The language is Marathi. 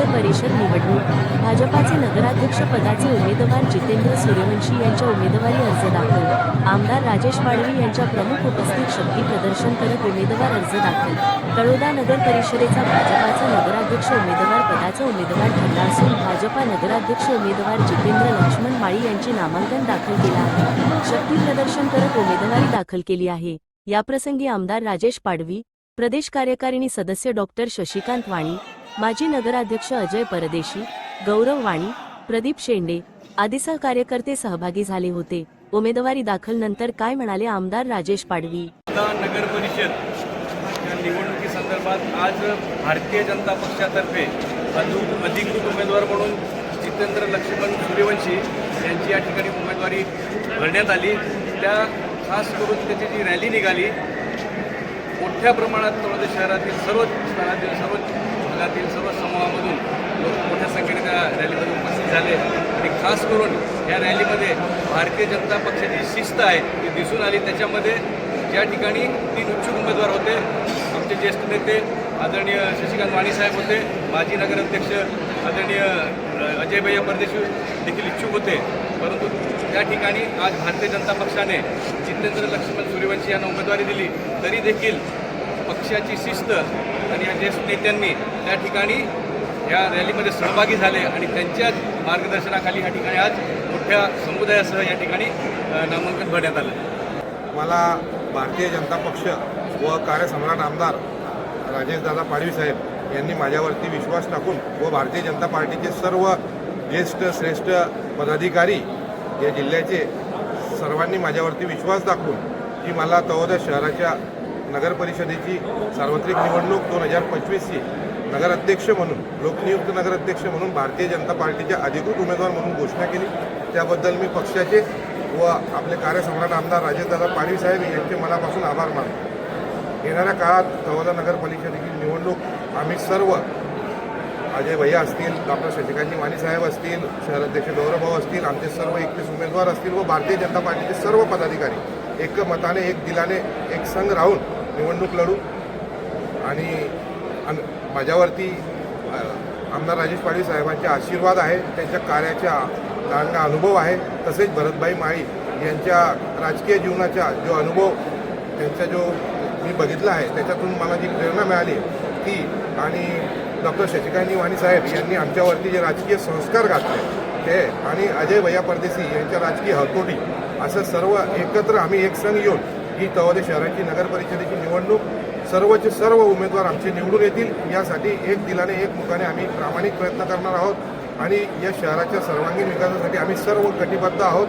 नगर परिषद निवडणूक. भाजपाचे नगराध्यक्ष पदाचे उमेदवार जितेंद्र सूर्यवंशी यांच्या उमेदवारी अर्ज दाखल. आमदार राजेश पाडवी यांच्या प्रमुख उपस्थित शक्ती प्रदर्शन करत उमेदवार अर्ज दाखल. तळोदा नगर परिषदेचा भाजपाचा नगराध्यक्ष उमेदवार पदाचा उमेदवार ठरला असून भाजपा नगराध्यक्ष उमेदवार जितेंद्र लक्ष्मण माळी यांचे नामांकन दाखल केला आहे. शक्ती प्रदर्शन करत उमेदवारी दाखल केली आहे. याप्रसंगी आमदार राजेश पाडवी प्रदेश कार्यकारिणी सदस्य डॉक्टर शशिकांत वाणी माजी नगराध्यक्ष अजय परदेशी गौरव वाणी प्रदीप शेंडे आदीसह कार्यकर्ते सहभागी झाले होते. उमेदवारी दाखल नंतर काय म्हणाले आमदार राजेश पाडवी? नगर परिषद निवडणुकीसंदर्भात आज भारतीय जनता पक्षातर्फे अधिकृत उमेदवार म्हणून जितेंद्र लक्ष्मण सूर्यवंशी यांची या ठिकाणी उमेदवारी भरण्यात आली. त्या खास करून त्याची जी रॅली निघाली मोठ्या प्रमाणात शहरातील सर्व स्तरातील सर्व जिल्ह्यातील सर्व समूहामधून लोक मोठ्या संख्येने त्या रॅलीमध्ये उपस्थित झाले. आणि खास करून या रॅलीमध्ये भारतीय जनता पक्षाची शिस्त आहे ती दिसून आली. त्याच्यामध्ये ज्या ठिकाणी तीन इच्छुक उमेदवार होते आमचे ज्येष्ठ नेते आदरणीय शशिकांत वाणीसाहेब होते माजी नगराध्यक्ष आदरणीय अ, अजय भैया परदेशी देखील इच्छुक होते. परंतु त्या ठिकाणी आज भारतीय जनता पक्षाने जितेंद्र लक्ष्मण सूर्यवंशी यांना उमेदवारी दिली तरी देखील पक्षाची शिस्त आणि या ज्येष्ठ नेत्यांनी त्या ठिकाणी या रॅलीमध्ये सहभागी झाले आणि त्यांच्याच मार्गदर्शनाखाली या ठिकाणी आज मोठ्या समुदायासह या ठिकाणी नामांकन भरण्यात आलं. मला भारतीय जनता पक्ष व कार्यसम्राट आमदार राजेशदादा पाडवी साहेब यांनी माझ्यावरती विश्वास टाकून व भारतीय जनता पार्टीचे सर्व ज्येष्ठ श्रेष्ठ पदाधिकारी या जिल्ह्याचे सर्वांनी माझ्यावरती विश्वास दाखवून की मला तळोदा शहराच्या नगरपरिषदेची सार्वत्रिक निवडणूक दोन हजार पंचवीसची नगराध्यक्ष म्हणून लोकनियुक्त नगराध्यक्ष म्हणून भारतीय जनता पार्टीचे अधिकृत उमेदवार म्हणून घोषणा केली. त्याबद्दल मी पक्षाचे व आपले कार्यसम्राट आमदार राजेशदादा पाडवी साहेब यांचे मनापासून आभार मानतो. येणाऱ्या काळात कवला नगरपरिषदेची निवडणूक आम्ही सर्व अजय भैया असतील डॉक्टर शशिकांतजी माने साहेब असतील शहराध्यक्ष गौरवभाऊ असतील आमचे सर्व एकतीस उमेदवार असतील व भारतीय जनता पार्टीचे सर्व पदाधिकारी एक मताने एक दिलाने एक संघ राहून निवडणूक लढू आणि माझ्यावरती आमदार राजेश पाटील साहेबांचे आशीर्वाद आहे त्यांच्या कार्याच्या चांगला अनुभव आहे तसेच भरतभाई माळी यांच्या राजकीय जीवनाचा जो अनुभव त्यांचा जो मी बघितला आहे त्याच्यातून मला जी प्रेरणा मिळाली ती आणि डॉक्टर शशिकांतजी वाणी साहेब यांनी आमच्यावरती जे राजकीय संस्कार घातले ते आणि अजय भैया परदेशी यांच्या राजकीय हतोटी असं सर्व एकत्र आम्ही एक संघ येऊन ही तवादे शहराची नगर परिषदेची निवडणूक सर्वचे सर्व उमेदवार आमचे निवडून येतील यासाठी एक दिलाने एक मुखाने आम्ही प्रामाणिक प्रयत्न करणार आहोत. आणि या शहराच्या सर्वांगीण विकासासाठी आम्ही सर्व कटिबद्ध आहोत.